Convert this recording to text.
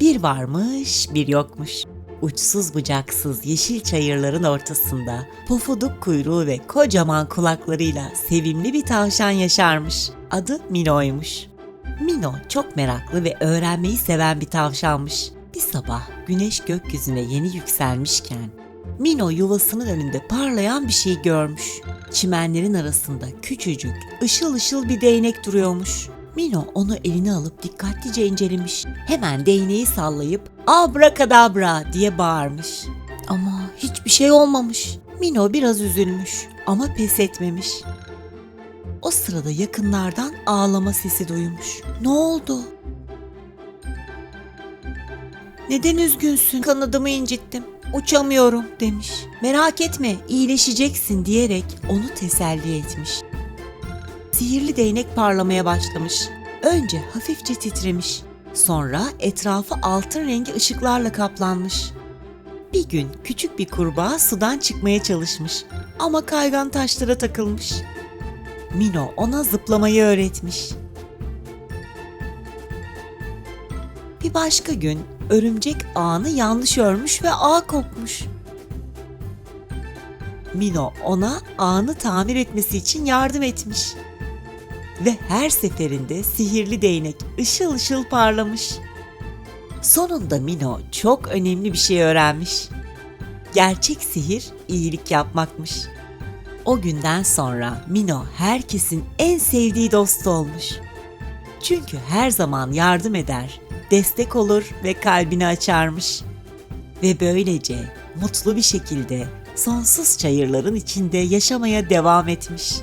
Bir varmış, bir yokmuş. Uçsuz bucaksız yeşil çayırların ortasında pofuduk kuyruğu ve kocaman kulaklarıyla sevimli bir tavşan yaşarmış. Adı Mino'ymuş. Mino çok meraklı ve öğrenmeyi seven bir tavşanmış. Bir sabah güneş gökyüzüne yeni yükselmişken Mino yuvasının önünde parlayan bir şey görmüş. Çimenlerin arasında küçücük, ışıl ışıl bir değnek duruyormuş. Mino onu eline alıp dikkatlice incelemiş. Hemen değneği sallayıp abrakadabra diye bağırmış. Ama hiçbir şey olmamış. Mino biraz üzülmüş ama pes etmemiş. O sırada yakınlardan ağlama sesi duymuş. Ne oldu? Neden üzgünsün? Kanadımı incittim. Uçamıyorum demiş. Merak etme iyileşeceksin diyerek onu teselli etmiş. Sihirli değnek parlamaya başlamış. Önce hafifçe titremiş. Sonra etrafı altın rengi ışıklarla kaplanmış. Bir gün küçük bir kurbağa sudan çıkmaya çalışmış ama kaygan taşlara takılmış. Mino ona zıplamayı öğretmiş. Bir başka gün örümcek ağını yanlış örmüş ve ağ kopmuş. Mino ona ağını tamir etmesi için yardım etmiş. Ve her seferinde sihirli değnek ışıl ışıl parlamış. Sonunda Mino çok önemli bir şey öğrenmiş. Gerçek sihir iyilik yapmakmış. O günden sonra Mino herkesin en sevdiği dostu olmuş. Çünkü her zaman yardım eder, destek olur ve kalbini açarmış. Ve böylece mutlu bir şekilde sonsuz çayırların içinde yaşamaya devam etmiş.